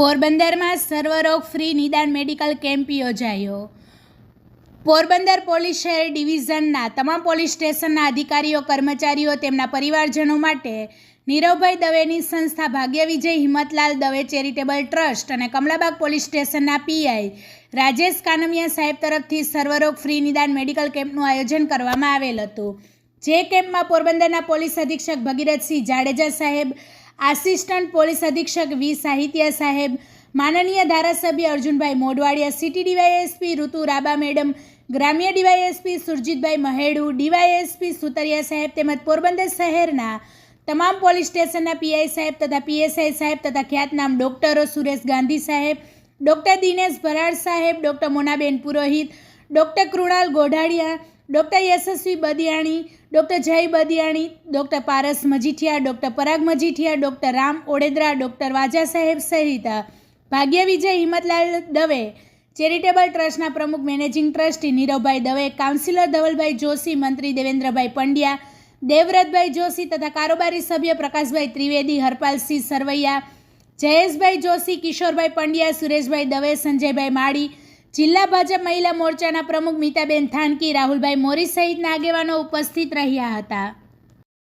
પોરબંદરમાં સર્વરોગ ફ્રી નિદાન મેડિકલ કેમ્પ યોજાયો. પોરબંદર પોલીસ શહેર ડિવિઝનના તમામ પોલીસ સ્ટેશનના અધિકારીઓ, કર્મચારીઓ, તેમના પરિવારજનો માટે નીરવભાઈ દવેની સંસ્થા ભાગ્ય વિજય હિંમતલાલ દવે ચેરિટેબલ ટ્રસ્ટ અને કમલાબાગ પોલીસ સ્ટેશનના પીઆઈ રાજેશ કાનમિયા સાહેબ તરફથી સર્વરોગ ફ્રી નિદાન મેડિકલ કેમ્પનું આયોજન કરવામાં આવેલ હતું. જે કેમ્પમાં પોરબંદરના પોલીસ અધિક્ષક ભગીરથસિંહ જાડેજા સાહેબ આસિસ્ટન્ટ પોલીસ અધિક્ષક વી સાહિત્ય સાહેબ, માનનીય ધારાસભ્ય Arjunbhai Modwadiya city DYSP Ritu Raba madam, ગ્રામ્ય ડીવાયએસપી સુરજીતભાઈ મહેડુ, ડીવાયએસપી સુતરિયા સાહેબ તેમજ પોરબંદર શહેરના તમામ પોલીસ સ્ટેશનના પીઆઈ સાહેબ તથા પીએસઆઈ સાહેબ તથા ખ્યાતનામ ડૉક્ટરો સુરેશ ગાંધી સાહેબ, ડૉક્ટર દિનેશ ભરાડ સાહેબ, doctor Monaben Purohit, doctor Krunal Godhadiya, doctor Yashasvi Badiyani doctor Jay Badiyani, doctor Paras Majithiya, doctor Parag Majithiya, doctor Ram Odedara, doctor Vaja સાહેબ સહિત ભાગ્ય વિજય હિંમતલાલ દવે, ચેરિટેબલ ટ્રસ્ટના પ્રમુખ managing trustee Niravbhai Dave, councillor Dhavalbhai Joshi, મંત્રી દેવેન્દ્રભાઈ પંડ્યા, દેવવ્રતભાઈ જોશી તથા કારોબારી સભ્ય પ્રકાશભાઈ ત્રિવેદી, હરપાલસિંહ સરવૈયા, જયેશભાઈ જોશી, કિશોરભાઈ પંડ્યા, સુરેશભાઈ દવે, સંજયભાઈ માળી જિલ્લા ભાજપ મહિલા મોરચાના પ્રમુખ મીતાબેન થાનકી રાહુલભાઈ મોરી સહિતના આગેવાનો ઉપસ્થિત રહ્યા હતા.